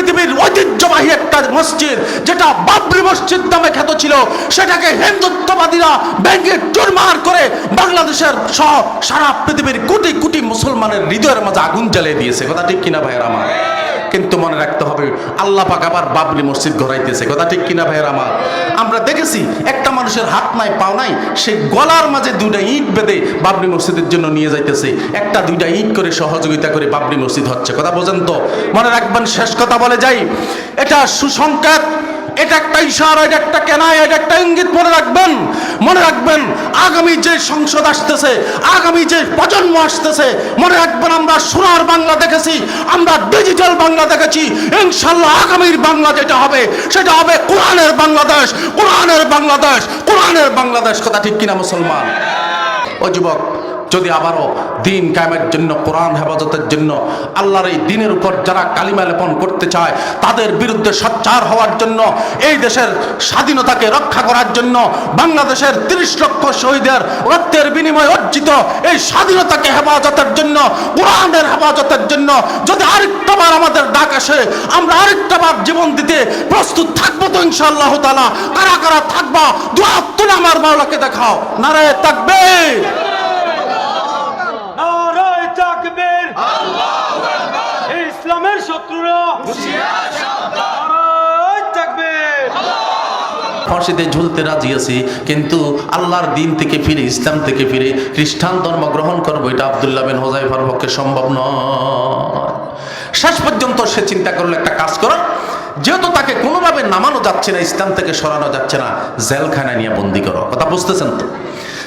পৃথিবীর ঐতিহ্যবাহী একটা মসজিদ, যেটা বাবরি মসজিদ নামে খ্যাত ছিল। সেটাকে হিন্দুত্ববাদীরা ব্যাংকে চুরমার করে বাংলাদেশের সহ সারা পৃথিবীর কোটি কোটি মুসলমানের হৃদয়ের মাঝে আগুন জ্বালিয়ে দিয়েছে। কথা ঠিক কিনা ভাইয়ের আমার? কিন্তু মনে রাখতে হবে, আল্লাহ পাক আবার বাবলি মসজিদ ঘোরাইতেছে। কথা ঠিক কিনা ভাইয়ের আমার আমরা দেখেছি, একটা মানুষের হাত নাই, পাও নাই, সে গলার মাঝে দুইটা ইট বেঁধে বাবরি মসজিদের জন্য নিয়ে যাইতেছে। একটা দুইটা ইট করে সহযোগিতা করে বাবরি মসজিদ হচ্ছে। কথা বোঝেন তো? মনে রাখবেন, শেষ কথা বলে যাই। এটা সুসংকেত এটা একটা ইশারা, এটা একটা কেনায়, এটা একটা ইঙ্গিত। মনে রাখবেন মনে রাখবেন, আগামী যে সংসদ আসতেছে, আগামী যে প্রজন্ম আসতেছে, মনে রাখবেন আমরা সোনার বাংলা দেখেছি, আমরা ডিজিটাল বাংলা দেখেছি। ইনশাল্লাহ আগামীর বাংলা যেটা হবে, সেটা হবে কোরআনের বাংলাদেশ কোরআনের বাংলাদেশ কোরআনের বাংলাদেশ। কথা ঠিক কিনা মুসলমান? ও যুবক যদি আবারও দিন কায়েমের জন্য, কোরআন হেফাজতের জন্য আল্লাহর এই দিনের উপর যারা কালিমা লেপন করতে চায়, তাদের বিরুদ্ধে সচ্চার হওয়ার জন্য, এই দেশের স্বাধীনতাকে রক্ষা করার জন্য বাংলাদেশের তিরিশ লক্ষ শহীদের রক্তের বিনিময়ে অর্জিত এই স্বাধীনতাকে হেফাজতের জন্য, কোরআনের হেফাজতের জন্য যদি আরেকটাবার আমাদের ডাক আসে, আমরা আরেকটা আরেকটাবার জীবন দিতে প্রস্তুত থাকব তো ইনশাআল্লাহ তালা কারা কারা থাকবা তুলে আমার মাওলাকে দেখাও। নারায় থাকবে তাকবীর ইসলামের শত্রুরা তাকবীর ফাঁসিতে ঝুলতে রাজি আছি কিন্তু আল্লাহর দিন থেকে ফিরে ইসলাম থেকে ফিরে খ্রিস্টান ধর্ম গ্রহণ করব এটা আবদুল্লাহ বিন হোজাইফার পক্ষে সম্ভব নয়। শেষ পর্যন্ত সে চিন্তা করলে একটা কাজ করো যেহেতু তাকে কোনোভাবে নামানো যাচ্ছে না, ইসলাম থেকে সরানো যাচ্ছে না, জেলখানায় নিয়ে বন্দি করো। কথা বুঝতেছেন তো?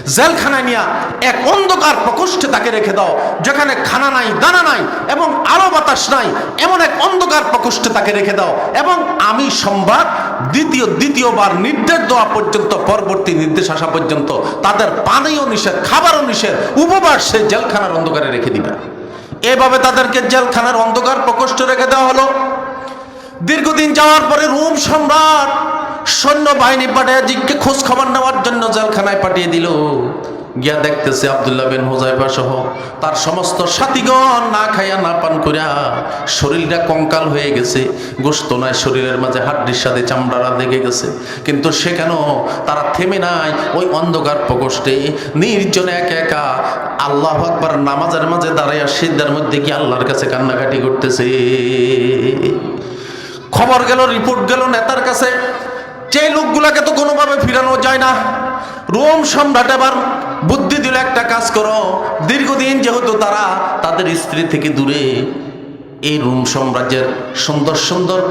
জেলখানায় নিয়ে এক অন্ধকার প্রকোষ্ঠে তাকে রেখে দাও, যেখানে খানা নাই, দানা নাই এবং আলো বাতাস নাই, এমন এক অন্ধকার প্রকোষ্ঠে তাকে রেখে দাও। এবং আমি সোমবার দ্বিতীয়, দ্বিতীয়বার নির্দেশ দেওয়া পর্যন্ত, পরবর্তী নির্দেশ আসা পর্যন্ত, তাদের পানীয় নিষেধ, খাবারও নিষেধ, উপবাস সে জেলখানার অন্ধকারে রেখে দিবে। এভাবে তাদেরকে জেলখানার অন্ধকার প্রকোষ্ঠে রেখে দেওয়া হলো। দীর্ঘদিন যাওয়ার পরে রোম সম্রাট সৈন্য বাহিনী পাঠিয়ে জিজ্ঞে খোঁজ খবর নেওয়ার জন্য জেলখানায় পাঠিয়ে দিল। গিয়া দেখতেছে আবদুল্লাহ বিন হুজাইফা সহ তার সমস্ত সাথীগণ না খাইয়া না পান করিয়া শরীরটা কঙ্কাল হয়ে গেছে। গোস্ত নাই, শরীরের মাঝে হাড্ডির সাথে চামড়ারা লেগে গেছে। কিন্তু সেখানেও তারা থেমে নাই। ওই অন্ধকার প্রকোষ্ঠে নির্জনে একা একা আল্লাহ আকবার নামাজের মাঝে দাঁড়াইয়া সিদ্ধার মধ্যে কি আল্লাহর কাছে কান্নাকাটি করতেছে? খবর গেল, রিপোর্ট গেল নেতার কাছে। যে লোকগুলাকে তো কোনোভাবে ফিরানো যায় না। রোম সম্রাট এবার বুদ্ধি দিল, একটা কাজ করো, দীর্ঘদিন যেহেতু তারা তাদের স্ত্রী থেকে দূরে, এই রোম সাম্রাজ্যের সুন্দর সুন্দর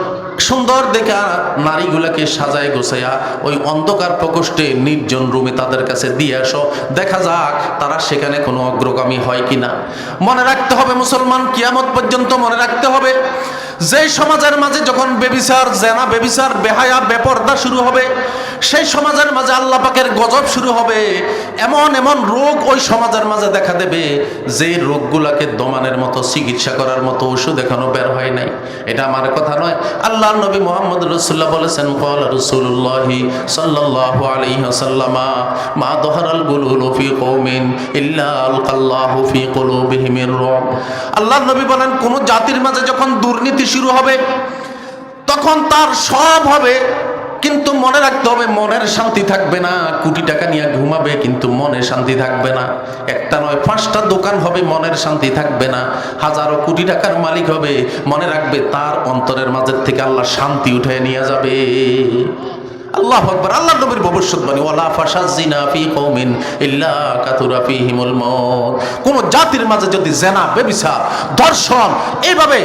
সুন্দর দেখা নারীগুলাকে সাজায় গোছাইয়া ওই অন্ধকার প্রকোষ্ঠে নির্জন রুমে তাদের কাছে দিয়ে আসো। দেখা যাক তারা সেখানে কোনো অগ্রগামী হয় কি না মনে রাখতে হবে মুসলমান, কিয়ামত পর্যন্ত মনে রাখতে হবে। যে সমাজের মাঝে যখন বেবিচার, জেনা বেবিচার, বেহায়া, বেপর্দা শুরু হবে, সেই সমাজের মাঝে আল্লাহ পাকের গজব শুরু হবে। এমন এমন রোগ ওই সমাজের মাঝে দেখা দেবে যে রোগগুলাকে দমানের মতো, চিকিৎসা করার মতো, ওষুধ এখনও বের হয় নাই। এটা আমার কথা নয়। আল্লাহ নবী মোহাম্মদ রসুল্লাহ বলেছেন কল রসুল্লাহ সাল্লাহ আলাইসাল্লামা মা দহরাল গুলুল ফি কৌমিন ইল্লা ফি কুলুবিহিমির রব। আল্লাহ নবী বলেন, কোন জাতির মাঝে যখন দুর্নীতি শুরু হবে। তখন তার সব হবে, কিন্তু মনে রাখতে হবে মনের শান্তি থাকবে না, কোটি টাকা নিয়ে ঘুমাবে, কিন্তু মনে শান্তি থাকবে না। একটা নয়, পাঁচটা দোকান হবে, মনের শান্তি থাকবে না। হাজারো কোটি টাকার মালিক হবে, মনে রাখবে তার অন্তরের মাঝের থেকে আল্লাহ শান্তি উঠে নিয়ে যাবে। আল্লাহ আকবার আল্লাহ নবীর ভবিষ্যৎবাণী, ওয়ালা ফাসাজিনা ফি কওমিন ইল্লা কাতুরা ফিহিমুল মউত। কোন জাতির মাঝে যদি জেনা, বেবিচার, ধর্ষণ, এইভাবে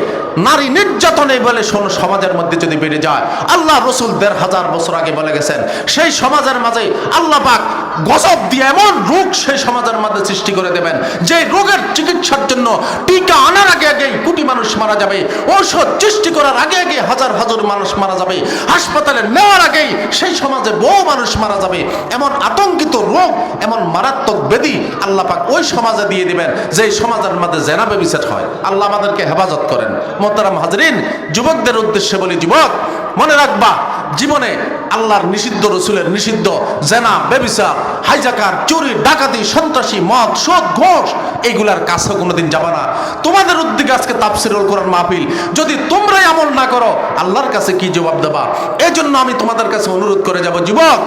নারী নির্যাতন, এই বলে শোনো, সমাজের মধ্যে যদি বেড়ে যায়, আল্লাহ রসুল দেড় হাজার বছর আগে বলে গেছেন, সেই সমাজের মাঝে আল্লাহ পাক গজব দিয়ে এমন রোগ সেই সমাজের মধ্যে সৃষ্টি করে দেবেন যে রোগের চিকিৎসার জন্য টিকা আনার আগে আগে কোটি মানুষ মারা যাবে, ঔষধ সৃষ্টি করার আগে আগে হাজার হাজার মানুষ মারা যাবে, হাসপাতালে নেওয়ার আগেই সেই সমাজে বহু মানুষ মারা যাবে। এমন আতঙ্কিত রোগ, এমন মারাত্মক বেদি আল্লাহ পাক ওই সমাজে দিয়ে দিবেন যে সমাজের মধ্যে জেনাবে বিচার হয়। আল্লাহ আমাদেরকে হেফাজত করেন। মোতারাম হাজরিন, যুবকদের উদ্দেশ্যে বলি, যুবক, মনে রাখবা, জীবনে আল্লাহর নিষিদ্ধ, রসুলের নিষিদ্ধ, জেনা বেবিসা হাইজাকার, চুরি, ডাকাতি, সন্ত্রাসী, মদ সুদ ঘোষ এইগুলার কাছে কোনোদিন যাবা না। তোমাদের উদ্যোগে আজকে তাফসিরুল কোরআন মাহফিল। যদি তোমরাই আমল না করো, আল্লাহর কাছে কি জবাব দেবা? এই জন্য আমি তোমাদের কাছে অনুরোধ করে যাব, যুবক,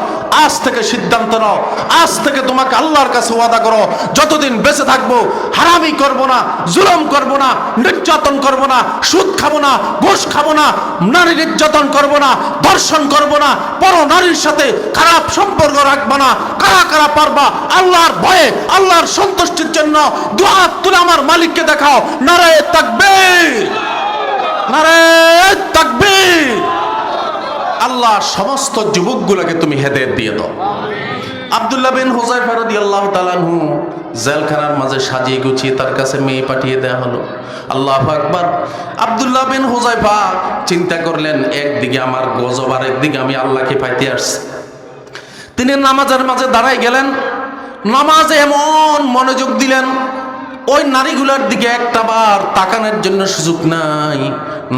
আজ থেকে সিদ্ধান্ত নাও। আজ থেকে তোমাকে আল্লাহর কাছে ওয়াদা করো। যতদিন বেঁচে থাকব, হারামি করব না, জুলম করব না, নির্যাতন করব না, সুদ খাব না, ঘুষ খাব না, নারী নির্যাতন করব না, ধর্ষণ করব না পর নারীর সাথে খারাপ সম্পর্ক রাখবা না। কারা কারা পারবা? আল্লাহর ভয়ে, আল্লাহর সন্তুষ্টির জন্য দুহাত তুলে আমার মালিককে দেখাও। নারায় তাকবে নারায় তাকবীর। আল্লাহ সমস্ত যুবকগুলোকে তুমি হেদায়ত দিয়ে দাও। আব্দুল্লাহ বিন হোজাই ফারদি আল্লাহ তালানহু জেলখানার মাঝে সাজিয়ে গুছিয়ে তার কাছে মেয়ে পাঠিয়ে দেয়া হলো। আল্লাহ আকবার। আবদুল্লাহ বিন হুজাইফা চিন্তা করলেন, একদিকে আমার গজব আর একদিকে আমি আল্লাহকে পাইতে আসছি। তিনি নামাজের মাঝে দাঁড়াই গেলেন। নামাজে এমন মনোযোগ দিলেন ওই নারীগুলার দিকে একটা বার তাকানোর জন্য সুযোগ নাই।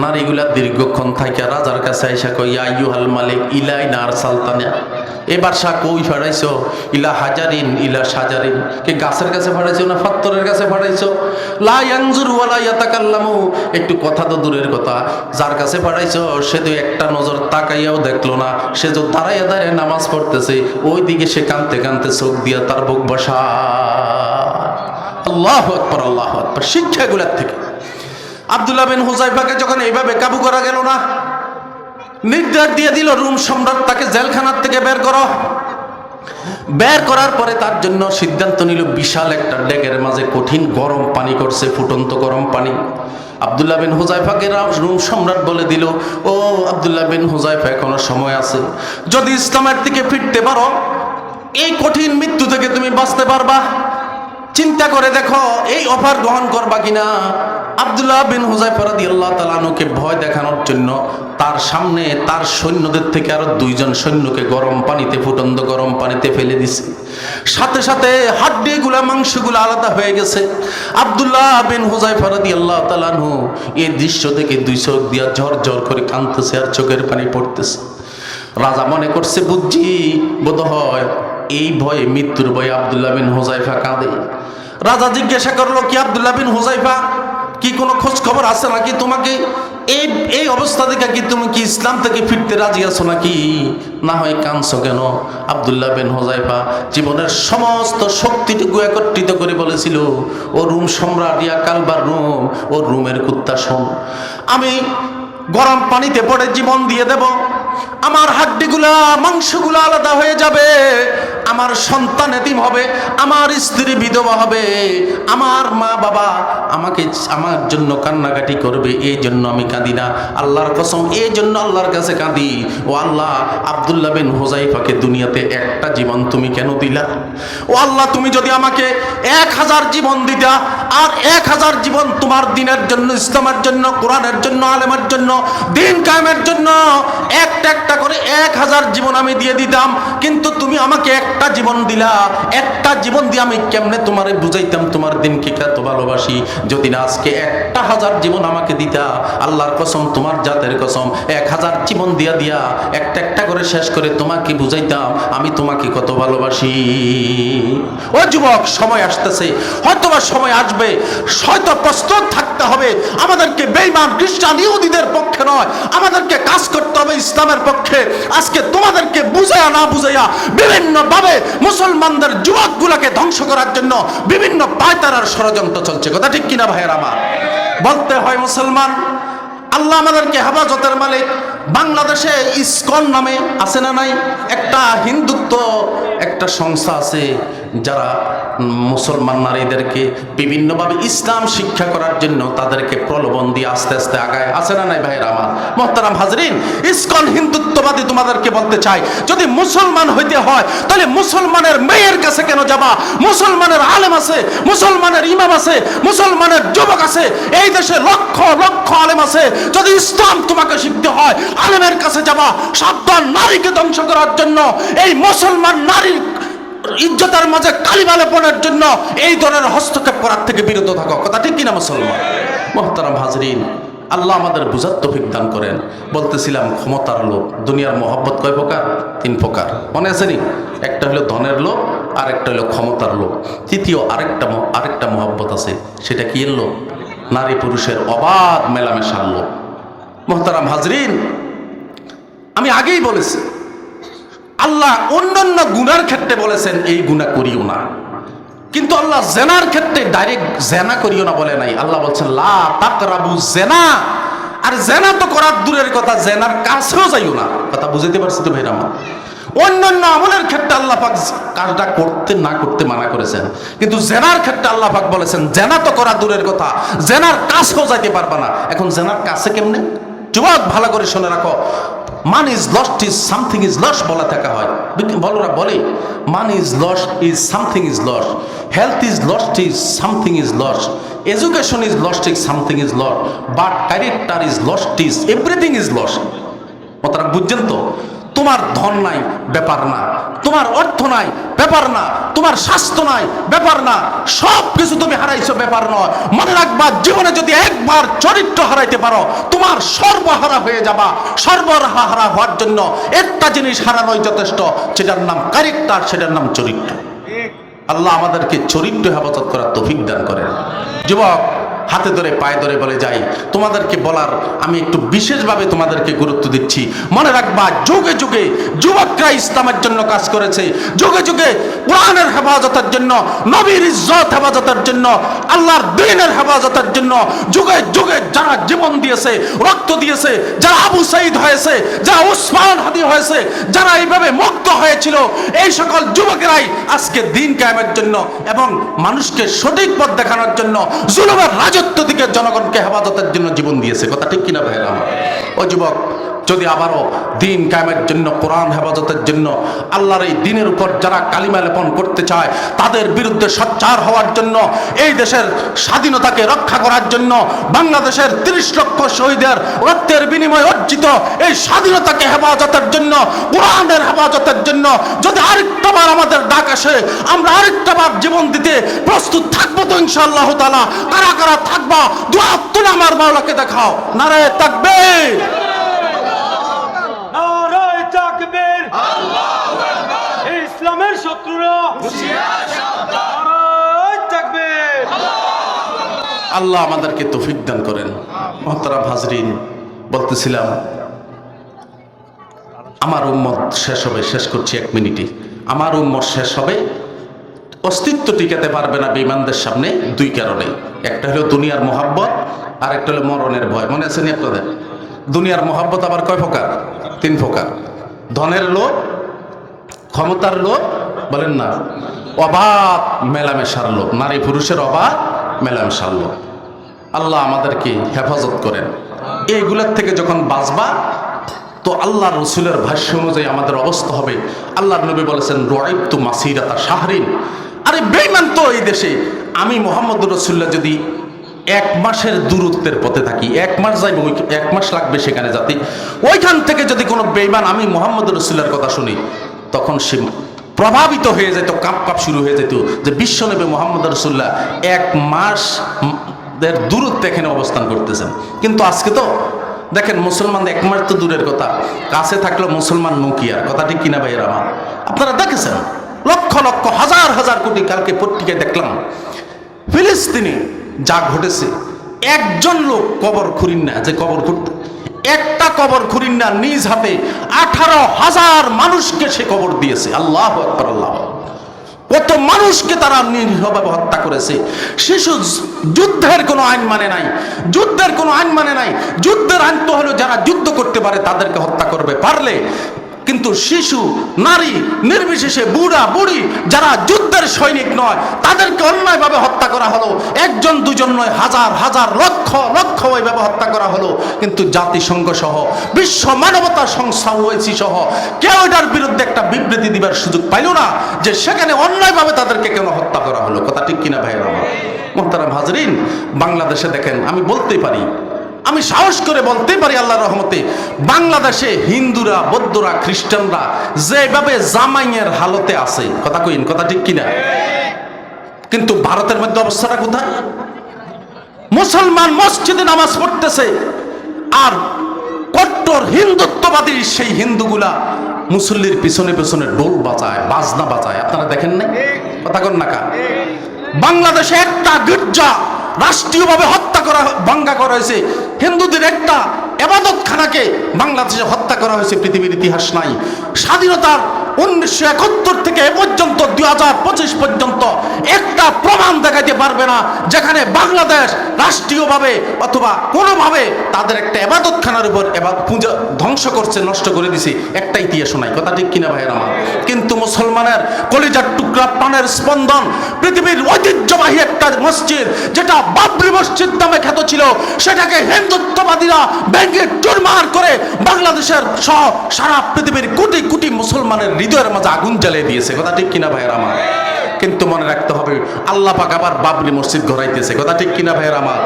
নারীগুলা দীর্ঘক্ষণ থাকে রাজার কাছে আইসা কই আইয়ুহাল মালিক, ইলাই নার সালতানা এবার সা কই ফাড়াইছো? ইলা হাজারিন, ইলা সাজারিন। কে গাছের কাছে ফাড়াইছো না ফাত্তরের কাছে ফাড়াইছো? লা ইয়ানজুর ওয়ালা ইয়াতাকাল্লামু। একটু কথা তো দূরের কথা। যার কাছে ফাড়াইছো, সে তো একটা নজর তাকাইয়াও দেখল না। সে তো দাঁড়াইয়া দাঁড়ায় নামাজ পড়তেছে। ওই দিকে সে কানতে কানতে চোখ দিয়া তার বুক বসা আল্লাহ আকবর আল্লাহ আকবর, শিক্ষাগুলার থেকে। আব্দুল্লাহ বিন হুজাইফাকে যখন এইভাবে কাবু করা গেল না, নির্দেশ দিয়ে দিল, রুম সম্রাট তাকে জেলখানার থেকে বের করো। বের করার পরে তার জন্য সিদ্ধান্ত নিল, বিশাল একটা ডেকের মাঝে কঠিন গরম পানি করছে, ফুটন্ত গরম পানি। আবদুল্লাহ বিন হুজাইফাকে রুম সম্রাট বলে দিল, ও আবদুল্লাহ বিন হুজাইফা এখনও সময় আছে। যদি ইসলামের দিকে ফিরতে পারো, এই কঠিন মৃত্যু থেকে তুমি বাঁচতে পারবা। চিন্তা করে দেখো, এই অফার গ্রহণ করবা কিনা? আব্দুল্লাহ বিন হুজাইফা আল্লাহ তাআলাকে ভয় দেখানোর জন্য তার সামনে তার সৈন্যদের থেকে আরও দুইজন সৈন্যকে গরম পানিতে, ফুটন্ত গরম পানিতে ফেলে দিছে। সাথে সাথে হাড্ডিগুলা, মাংসগুলো আলাদা হয়ে গেছে। আব্দুল্লাহ বিন হুজাইফা আল্লাহ তাআলাহু এই দৃশ্য দেখে দুই চোখ দিয়া ঝর ঝর করে কাঁদতেছে আর চোখের পানি পড়তেছে। রাজা মনে করছে, বুঝছি বোধ হয় এই ভয়ে মৃত্যুর ভয়ে আবদুল্লাহ বিন হুজাইফা কাঁদে। রাজা জিজ্ঞাসা করল, কি আবদুল্লাহ বিন হুজাইফা কি কোনো খোঁজ খবর আছে নাকি তোমাকে? এই এই অবস্থা থেকে কি তুমি কি ইসলাম থেকে ফিরতে রাজি আছো নাকি? না হয় কাঁদছো কেন? আবদুল্লাহ বিন হুজাইফা জীবনের সমস্ত শক্তিটুকু একত্রিত করে বলেছিল, ও রুম সম্রাট, ইয়া কালবার রুম, ও রুমের কুত্তা শোন। আমি গরম পানিতে পড়ে জীবন দিয়ে দেব। আমার হাড্ডিগুলা, মাংসগুলো আলাদা হয়ে যাবে। আমার সন্তান এতিম হবে, আমার স্ত্রী বিধবা হবে, আমার মা বাবা আমাকে আমার জন্য কান্নাকাটি করবে, এই জন্য আমি কাঁদি না। আল্লাহর কসম, এই জন্য আল্লাহর কাছে কাঁদি। ও আল্লাহ, আবদুল্লাহ বিন হোজাইফাকে দুনিয়াতে একটা জীবন তুমি কেন দিলা? ও আল্লাহ, তুমি যদি আমাকে এক হাজার জীবন দিতা, আর এক হাজার জীবন তোমার দিনের জন্য, ইসলামের জন্য, কোরআনের জন্য, আলেমের জন্য, দিন কায়েমের জন্য, একটা একটা করে এক হাজার জীবন আমি দিয়ে দিতাম। কিন্তু তুমি আমাকে একটা জীবন দিলা, একটা জীবন দিয়ে আমি কেমনে তোমারে বুঝাইতাম তোমার দিনকে কত ভালোবাসি? যদি না আজকে একটা হাজার জীবন আমাকে দিতা, আল্লাহর কসম, তোমার জাতের কসম, এক হাজার জীবন দিয়া দিয়া একটা একটা করে শেষ করে তোমাকে বুঝাইতাম, আমি তোমাকে কত ভালোবাসি। ও যুবক, সময় আসতেছে, হয়তোবা সময় আসবে, হয়তো প্রস্তুত থাকতে হবে। আমাদেরকে বেইমান খ্রিস্টান, ইহুদিদের পক্ষে নয়, আমাদেরকে কাজ করতে হবে ইসলামের পক্ষে। আজকে তোমাদেরকে বুঝাইয়া না বুঝাইয়া বিভিন্ন ভাবে মুসলমানদের যুবকগুলোকে ধ্বংস করার জন্য বিভিন্ন পায়তারার ষড়যন্ত্র চলছে। কথা ঠিক কিনা ভাইয়ের আমার বলতে হয় মুসলমান, আল্লাহ আমাদেরকে হেফাজতের মালিক। বাংলাদেশে ইসকন নামে আছে না নাই? একটা হিন্দুত্ব, একটা সংস্থা আছে যারা মুসলমান নারীদেরকে বিভিন্নভাবে ইসলাম শিক্ষা করার জন্য তাদেরকে প্রলোভন দিয়ে আস্তে আস্তে আগায়। আছে না নাই ভাইয়ের আমার? মোহতারাম হাজরিন, ইসকন হিন্দুত্ববাদী তোমাদেরকে বলতে চাই, যদি মুসলমান হইতে হয়, তাহলে মুসলমানের মেয়ের কাছে কেন যাবা? মুসলমানের আলেম আছে, মুসলমানের ইমাম আছে, মুসলমানের যুবক আছে, এই দেশে লক্ষ লক্ষ আলেম আছে। যদি ইসলাম তোমাকে শিখতে হয়, আলেমের কাছে যাবা। সাবধান নারীকে ধ্বংস করার জন্য এই মুসলমান নারীর ইজ্জতের মাঝে কালিমা লেপনের জন্য এই ধরনের হস্তক্ষেপ করার থেকে বিরত থাকো। কথা ঠিক কিনা মুসলমান? মোহতারাম হাজরিন, আল্লাহ আমাদের বুঝার তফিক দান করেন। বলতেছিলাম, ক্ষমতার লোক দুনিয়ার মহব্বত কয় প্রকার? তিন প্রকার। মনে আছে নি? একটা হলো ধনের লোক আর একটা হলো ক্ষমতার লোক তৃতীয় আরেকটা আরেকটা মহব্বত আছে। সেটা কি এর লোক নারী পুরুষের অবাধ মেলামেশার লোক মোহতারাম হাজরিন, আমি আগেই বলেছি আল্লাহ অন্যান্য গুনার ক্ষেত্রে বলেছেন, এই গুণা করিও না। কিন্তু আল্লাহ জেনার ক্ষেত্রে ডাইরেক্ট জেনা করিও না বলে নাই। আল্লাহ বলছেন, লা তাকরাবু জেনা। আর জেনা তো করার দূরের কথা, জেনার কাছেও যাইও না। কথা বুঝাইতে পারছি তো ভাইরা আমার? অন্যান্য আমলের ক্ষেত্রে আল্লাহ পাক কাজটা করতে না করতে মানা করেছেন। কিন্তু জেনার ক্ষেত্রে আল্লাহ পাক বলেছেন, জেনা তো করা দূরের কথা, জেনার কাছেও যাইতে পারবা না। এখন জেনার কাছে কেমনে? যুবক, ভালো করে শুনে রাখো। মান is lost is something is loss বলা থাকা হয়। বলোরা বলে মান is loss is something is loss health is lost is something is loss education is lost is something is loss but character is lost is everything is loss তারা বুঝছেন তো? তোমার ধন নাই ব্যাপার না। তোমার অর্থ নাই ব্যাপার না। তোমার স্বাস্থ্য নাই ব্যাপার না। সব কিছু তুমি হারাইছো ব্যাপার নয়। মনে রাখবা জীবনে যদি একবার চরিত্র হারাইতে পারো তোমার সর্বহারা হয়ে যাবা। সর্বহারা হারা হওয়ার জন্য একটা জিনিস হারানোই যথেষ্ট সেটার নাম ক্যারেক্টার সেটার নাম চরিত্র। আল্লাহ আমাদেরকে চরিত্র হেফাজত করার তৌফিক দান করেন। যুবক হাতে ধরে, পায়ে ধরে বলে, যাই, তোমাদেরকে বলার আমি একটু বিশেষভাবে তোমাদেরকে গুরুত্ব দিচ্ছি। মনে রাখবা, যুগে যুগে যুবকরা ইসলামের জন্য কাজ করেছে। যুগে যুগে কোরআনের হেফাজতের জন্য, নবীর ইজ্জত হেফাজতের জন্য, আল্লাহর দিনের হেফাজতের জন্য যুগে যুগে যারা জীবন দিয়েছে, রক্ত দিয়েছে, যারা আবু সাইদ হয়েছে, যারা উসমান হাদি হয়েছে, যারা এইভাবে মুক্ত হয়েছিল, এই সকল যুবকেরাই আজকে দিন কায়েমের জন্য এবং মানুষকে সঠিক পথ দেখানোর জন্য, জুলুমের রাজত্ব থেকে জনগণকে হেফাজতের জন্য জীবন দিয়েছে। কথা ঠিক কিনা ভাইরা আমার ও যুবক, যদি আবারও দিন কায়েমের জন্য, কোরআন হেফাজতের জন্য আল্লাহর এই দিনের উপর যারা কালিমা লেপন করতে চায়, তাদের বিরুদ্ধে সচ্চার হওয়ার জন্য, এই দেশের স্বাধীনতাকে রক্ষা করার জন্য, বাংলাদেশের তিরিশ লক্ষ শহীদের রক্তের বিনিময়ে অর্জিত এই স্বাধীনতাকে হেফাজতের জন্য কোরআনের হেফাজতের জন্য যদি আরেকটাবার আমাদের ডাক আসে আমরা আরেকটাবার জীবন দিতে প্রস্তুত থাকব তো ইনশাআল্লাহ তালা কারা কারা থাকবা দোয়া তুলে আমার মাওলাকে দেখাও। নারায় থাকবে ইসলামের শত্রুরা। তাকবীর। আল্লাহ আমাদেরকে তৌফিক দান করেন। মহতারাম হাজরিন বলতেছিলাম, আমার উম্মত শেষ হবে, শেষ করছি এক মিনিটে আমার উম্মত শেষ হবে, অস্তিত্ব টিকাতে পারবে না বেঈমানদের সামনে দুই কারণে। একটা হলো দুনিয়ার মোহাব্বত আর একটা হলো মরণের ভয়। মনে আছে নি আপনাদের? দুনিয়ার মোহাব্বত আবার কয় প্রকার? তিন প্রকার। ধনের লোভ, ক্ষমতার লোভ, বলেন না, অবাধ মেলামেশার লোক নারী পুরুষের অবাধ মেলামেশার লোক আল্লাহ আমাদেরকে হেফাজত করেন। এইগুলোর থেকে যখন বাঁচবা, তো আল্লাহ রসুলের ভাষ্য অনুযায়ী আমাদের অবস্থা হবে। আল্লাহ নবী বলেছেন রয়েব তু মাসিরাতা শাহরিন। আরে বেইমান তো এই দেশে। আমি মোহাম্মদ রসুল্লাহ যদি এক মাসের দূরত্বের পথে থাকি, এক মাস যাইব, ওই এক মাস লাগবে সেখানে যাতে। ওইখান থেকে যদি কোনো বেইমান আমি মোহাম্মদ রসুল্লার কথা শুনি, তখন সে প্রভাবিত হয়ে যেত কাঁপ কাঁপ শুরু হয়ে যেত যে বিশ্ব বিশ্বনবী মোহাম্মদ রসুল্লাহ এক মাস দের দূরত্বে এখানে অবস্থান করতেছেন। কিন্তু আজকে তো, দেখেন, মুসলমান একমাত্র দূরের কথা। কাছে থাকল মুসলমান নকিয়ার কথাটি কিনা ভাইয়ের আমার? আপনারা দেখেছেন? লক্ষ লক্ষ, হাজার হাজার কোটি কালকে পত্রিকায় দেখলাম। ফিলিস্তিনে যা ঘটেছে, একজন লোক কবর খুরিন না, যে কবর খুঁড়তে, একটা কবর খুরিন না, নিজ হাতে আঠারো হাজার মানুষকে সে কবর দিয়েছে। আল্লাহ আকবর, আল্লাহ কত মানুষকে তারা নিরীহভাবে হত্যা করেছে। শিশু যুদ্ধের কোনো আইন মানে নাই, যুদ্ধের কোনো আইন মানে নাই। যুদ্ধের আইন তো হলো যারা যুদ্ধ করতে পারে তাদেরকে হত্যা করবে। পারলে কিন্তু শিশু, নারী, নির্বিশেষে বুড়া, বুড়ি, যারা যুদ্ধের সৈনিক নয়, তাদেরকে অন্যায়ভাবে হত্যা করা হলো। একজন, দুজন নয়, হাজার হাজার, লক্ষ লক্ষ ওইভাবে হত্যা করা হলো। কিন্তু জাতিসংঘ সহ, বিশ্ব মানবতা সংস্থা ওয়েসি সহ, কেউ এটার বিরুদ্ধে একটা বিবৃতি দিবার সুযোগ পাইল না যে সেখানে অন্যায়ভাবে তাদেরকে কেন হত্যা করা হলো। কথা ঠিক কিনা ভাইয়ের মোহতারাম হাজরিন, বাংলাদেশে দেখেন, আমি বলতেই পারি আমি সাহস করে বলতে পারি আল্লাহ রহমতে, বাংলাদেশে হিন্দুরা, বৌদ্ধরা, খ্রিস্টানরা যেভাবে জামাইয়ের হালতে আছে, কথা কইন, কথা ঠিক কিনা? কিন্তু ভারতের মধ্যে অবস্থাটা কোথায়? মুসলমান মসজিদে নামাজ পড়তেছে, আর কট্টর হিন্দুত্ববাদী সেই হিন্দুগুলা মুসল্লির পিছনে পিছনে ডোল বাজায়, বাজনা বাজায়। আপনারা দেখেন নাই? কথা কন না বাংলাদেশে একটা গির্জা রাষ্ট্রীয়ভাবে হত্যা করা, ভাঙ্গা করা হয়েছে। হিন্দুদের একটা এবাদতখানাকে বাংলাদেশে হত্যা করা হয়েছে, পৃথিবীর ইতিহাস নাই। স্বাধীনতার উনিশশো একাত্তর থেকে এ পর্যন্ত, দুই হাজার পঁচিশ পর্যন্ত একটা প্রমাণ দেখাইতে পারবে না, যেখানে বাংলাদেশ রাষ্ট্রীয়ভাবে অথবা কোনোভাবে তাদের একটা এবাদতখানার উপর এবার পূজা ধ্বংস করছে, নষ্ট করে দিছে। একটা ইতিহাস নাই, কথা ঠিক কিনা ভাইয়ের আমার? কিন্তু মুসলমানের কলিজার টুকরা প্রাণের স্পন্দন, পৃথিবীর ঐতিহ্যবাহী একটা মসজিদ, যেটা বাবরি মসজিদ নামে খ্যাত ছিল, সেটাকে হিন্দুত্ববাদীরা ব্যাঙ্গে চুরমার করে বাংলাদেশের সহ সারা পৃথিবীর কোটি কোটি মুসলমানের হৃদয়ের মাঝে আগুন জ্বালিয়ে দিয়েছে। কথা ঠিক কিনা ভাইয়ের আমার? কিন্তু মনে রাখতে হবে, আল্লাহ পাক আবার বাবরি মসজিদ ঘোরাইতেছে। কথা ঠিক কিনা ভাইয়ের আমার?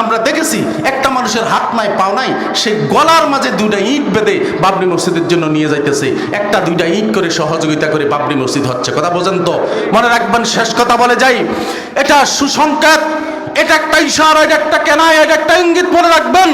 আমরা দেখেছি, একটা মানুষের হাত নাই, পাও নাই, সে গলার মাঝে দুইটা ইট বেঁধে বাবরি মসজিদের জন্য নিয়ে যাইতেছে। একটা দুইটা ইট করে সহযোগিতা করে বাবরি মসজিদ হচ্ছে। কথা বোঝেন তো? মনে রাখবেন, শেষ কথা বলে যাই। এটা সুসংকেত এটা একটা ইশারা, এটা একটা কেনায়, এটা একটা ইঙ্গিত মনে রাখবেন।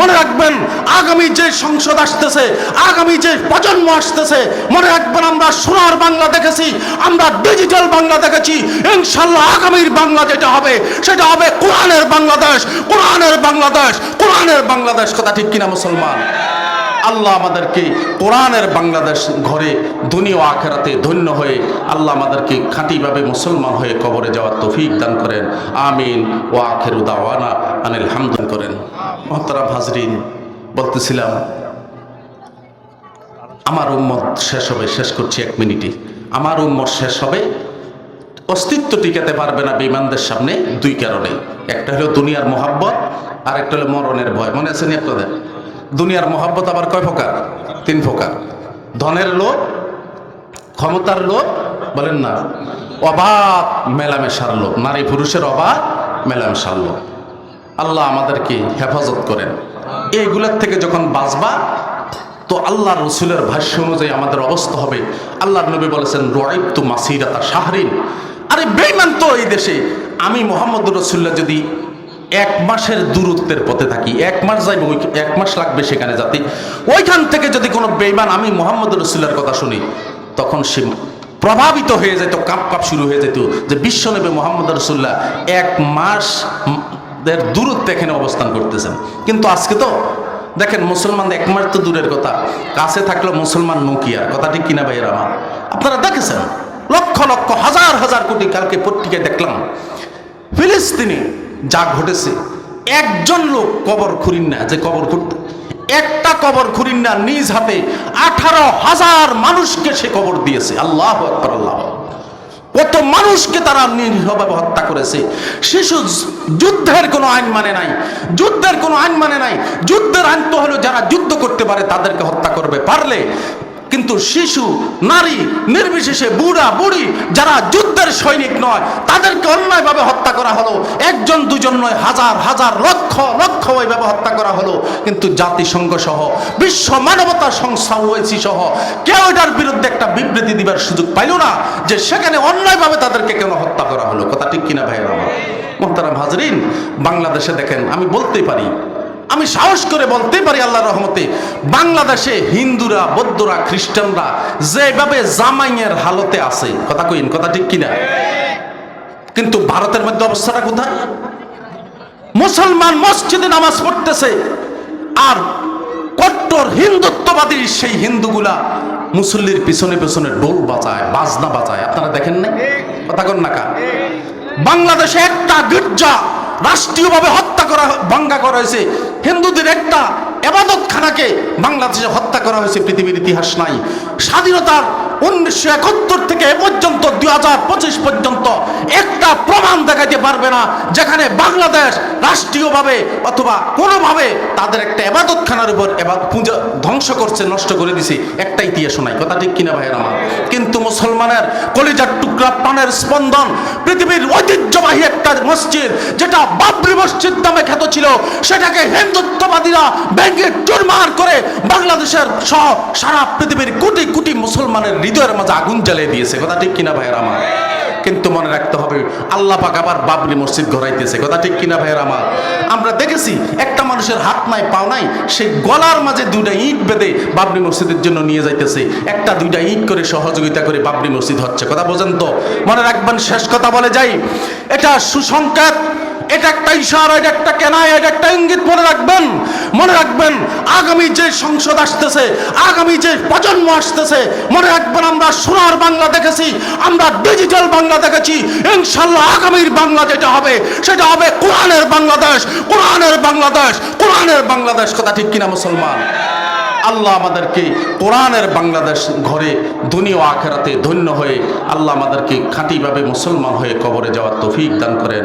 মনে রাখবেন, আগামী যে সংসদ আসতেছে, আগামী যে প্রজন্ম আসতেছে, মনে রাখবেন আমরা সোনার বাংলা দেখেছি, আমরা ডিজিটাল বাংলা দেখেছি। ইনশাল্লাহ আগামীর বাংলা যেটা হবে, সেটা হবে কোরআনের বাংলাদেশ কোরআনের বাংলাদেশ কোরআনের বাংলাদেশ, কথা ঠিক কিনা মুসলমান? আল্লাহ আমাদেরকে কোরআনের বাংলাদেশ ঘরে, দুনিয়া ও আখেরাতে ধন্য হয়ে আল্লাহ আমাদেরকে খাঁটিভাবে মুসলমান হয়ে কবরে যাওয়ার তৌফিক দান করেন। আমিন। ও আখের উদাওয়ানা আনিল হামদান করেন। মহতারাম হাজরিন, বলতেছিলাম, আমার উম্মত শেষ হবে, শেষ করছি এক মিনিটে। আমার উম্মত শেষ হবে, অস্তিত্ব টিকাতে পারবে না বিমানদের সামনে দুই কারণে। একটা হলো দুনিয়ার মোহাব্বত আর একটা হলো মরণের ভয়। মনে আছে নি আপনাদের? দুনিয়ার মোহাব্বত আবার কয় প্রকার? তিন প্রকার। ধনের লোভ, ক্ষমতার লোভ, বলেন না, অবাধ মেলামেশার লোভ, নারী পুরুষের অবাধ মেলামেশার লোভ। আল্লাহ আমাদেরকে হেফাজত করেন। এইগুলোর থেকে যখন বাঁচবা, তো আল্লাহ রসুলের ভাষ্য অনুযায়ী আমাদের অবস্থা হবে। আল্লাহর নবী বলেছেন রয়েব তু মাসিরাতা শাহরিন। আরে বেইমান তো এই দেশে। আমি মোহাম্মদ রসুল্লাহ যদি এক মাসের দূরত্বের পথে থাকি। এক মাস যাইব, ওই এক মাস লাগবে সেখানে যাতে। ওইখান থেকে যদি কোনো বেইমান আমি মোহাম্মদ রসুল্লার কথা শুনি, তখন সে প্রভাবিত হয়ে যেত, কাঁপ কাঁপ শুরু হয়ে যেত যে বিশ্বনবী মোহাম্মদ রসুল্লাহ এক মাস এর দূরত্বে এখানে অবস্থান করতেছেন। কিন্তু আজকে তো দেখেন, মুসলমান এক মাস তো দূরের কথা। কাছে থাকল মুসলমান নকিয়ার। কথা ঠিক কিনা ভাইয়ের আমার? আপনারা দেখেছেন? লক্ষ লক্ষ, হাজার হাজার কোটি কালকে পত্রিকায় দেখলাম। ফিলিস্তিনে যা ঘটেছে, একজন লোক কবর খুরিন না, যে কবর খুঁড়তে একটা কবর খুরিন না, নিজ হাতে আঠারো হাজার মানুষকে সে কবর দিয়েছে। আল্লাহ আকবর, আল্লাহ কত মানুষকে তারা নিরীহভাবে হত্যা করেছে। শিশু যুদ্ধের কোনো আইন মানে নাই, যুদ্ধের কোনো আইন মানে নাই। যুদ্ধের আইন তো হলো যারা যুদ্ধ করতে পারে, তাদেরকে হত্যা করবে। পারলে কিন্তু শিশু, নারী, নির্বিশেষে বুড়া, বুড়ি, যারা যুদ্ধের সৈনিক নয়, তাদেরকে অন্যায়ভাবে হত্যা করা হলো। একজন, দুজন নয়, হাজার হাজার, লক্ষ লক্ষ ওইভাবে হত্যা করা হলো। কিন্তু জাতিসংঘ সহ, বিশ্ব মানবতা সংস্থা ওয়েসি সহ, কেউ এটার বিরুদ্ধে একটা বিবৃতি দিবার সুযোগ পাইল না যে সেখানে অন্যায়ভাবে তাদেরকে কেন হত্যা করা হলো। কথা ঠিক কিনা ভাইয়ের আমার? মোহতারাম হাজরিন, বাংলাদেশে দেখেন, আমি বলতেই পারি আমি সাহস করে বলতে পারি আল্লাহ রহমতে, বাংলাদেশে হিন্দুরা, বৌদ্ধরা, খ্রিস্টানরা যেভাবে জামাইয়ের হালতে আছে, কথা কইন, কথা ঠিক কিনা? কিন্তু ভারতের মধ্যে অবস্থাটা কোথায়? মুসলমান মসজিদে নামাজ পড়তেছে, আর কট্টর হিন্দুত্ববাদী সেই হিন্দুগুলা মুসল্লির পিছনে পিছনে ডোল বাজায়, বাজনা বাজায়। আপনারা দেখেন নাই? কথা কন না বাংলাদেশে একটা গির্জা রাষ্ট্রীয়ভাবে হত্যা করা, ভাঙ্গা করা হয়েছে। হিন্দুদের একটা এবাদতখানাকে বাংলাদেশে হত্যা করা হয়েছে, পৃথিবীর ইতিহাস নাই। স্বাধীনতার উনিশশো একাত্তর থেকে এ পর্যন্ত, দুই হাজার পঁচিশ পর্যন্ত একটা প্রমাণ পারবে না, যেখানে বাংলাদেশ রাষ্ট্রীয়ভাবে অথবা কোনোভাবে তাদের একটা এবাদতখানার উপর এবার পূজা ধ্বংস করছে, নষ্ট করে দিছে, একটা ইতিহাস নাই। কথা ঠিক কিনা ভাইয়ের আমার? কিন্তু মুসলমানের কলিজার টুকরা প্রাণের স্পন্দন পৃথিবীর ঐতিহ্যবাহী একটা মসজিদ, যেটা বাবরি মসজিদ নামে খ্যাত ছিল, সেটাকে হিন্দুত্ববাদীরা ব্যাংকে চুরমার করে বাংলাদেশের সহ সারা পৃথিবীর কোটি কোটি মুসলমানের হৃদয়ের মাঝে আগুন জ্বালিয়ে দিয়েছে। কথা ঠিক কিনা ভাইয়ের আমার? কিন্তু মনে রাখতে হবে, আল্লাহ পাক আবার বাবরি মসজিদ ঘোরাইতেছে। কথা ঠিক কিনা ভাইয়ের আমার? আমরা দেখেছি, একটা মানুষের হাত নাই, পাও নাই, সে গলার মাঝে দুইটা ইট বেঁধে বাবরি মসজিদের জন্য নিয়ে যাইতেছে। একটা দুইটা ইট করে সহযোগিতা করে বাবরি মসজিদ হচ্ছে। কথা বোঝেন তো? মনে রাখবেন, শেষ কথা বলে যাই। এটা সুসংকেত এটা একটা ইশারা, এটা একটা কেনায়, এটা একটা ইঙ্গিত মনে রাখবেন। মনে রাখবেন, আগামী যে সংসদ আসতেছে, আগামী যে প্রজন্ম আসতেছে, মনে রাখবেন আমরা সোনার বাংলা দেখেছি, আমরা ডিজিটাল বাংলা দেখেছি। ইনশাল্লাহ আগামীর বাংলা যেটা হবে, সেটা হবে কোরআনের বাংলাদেশ কোরআনের বাংলাদেশ কোরআনের বাংলাদেশ। কথা ঠিক কিনা মুসলমান? আল্লাহ আমাদেরকে কোরআনের বাংলাদেশ ঘরে, দুনিয়া আখেরাতে ধন্য হয়ে আল্লাহ আমাদেরকে খাঁটিভাবে মুসলমান হয়ে কবরে যাওয়ার তৌফিক দান করেন।